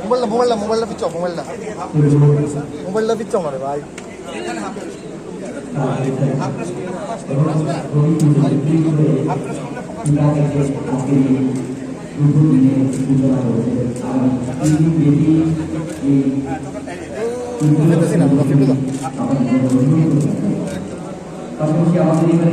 মোবাইলটা মোবাইলটা মোবাইলটা পিচ্ছ মোবাইলটা। মোবাইলটা পিচ্ছ আমার ভাই। পাশাপাশি আমাদের এখানে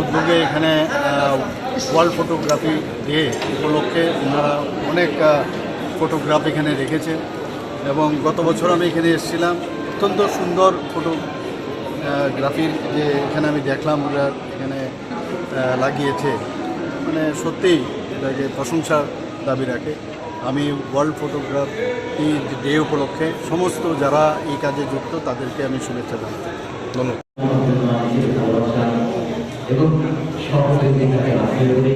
উদ্যোগে এখানে ওয়ার্ল্ড ফটোগ্রাফি ডে উপলক্ষে ওনারা অনেক ফটোগ্রাফ এখানে রেখেছেন। এবং গত বছর আমি এখানে এসেছিলাম। অত্যন্ত সুন্দর ফটো গ্রাফির যে এখানে আমি দেখলাম ওরা এখানে লাগিয়েছে। মানে সত্যিই এটাকে প্রশংসার দাবি রাখে। আমি ওয়ার্ল্ড ফটোগ্রাফি ডে উপলক্ষে সমস্ত যারা এই কাজে যুক্ত তাদেরকে আমি শুভেচ্ছা জানাই ধন্যবাদ। এবং দিকে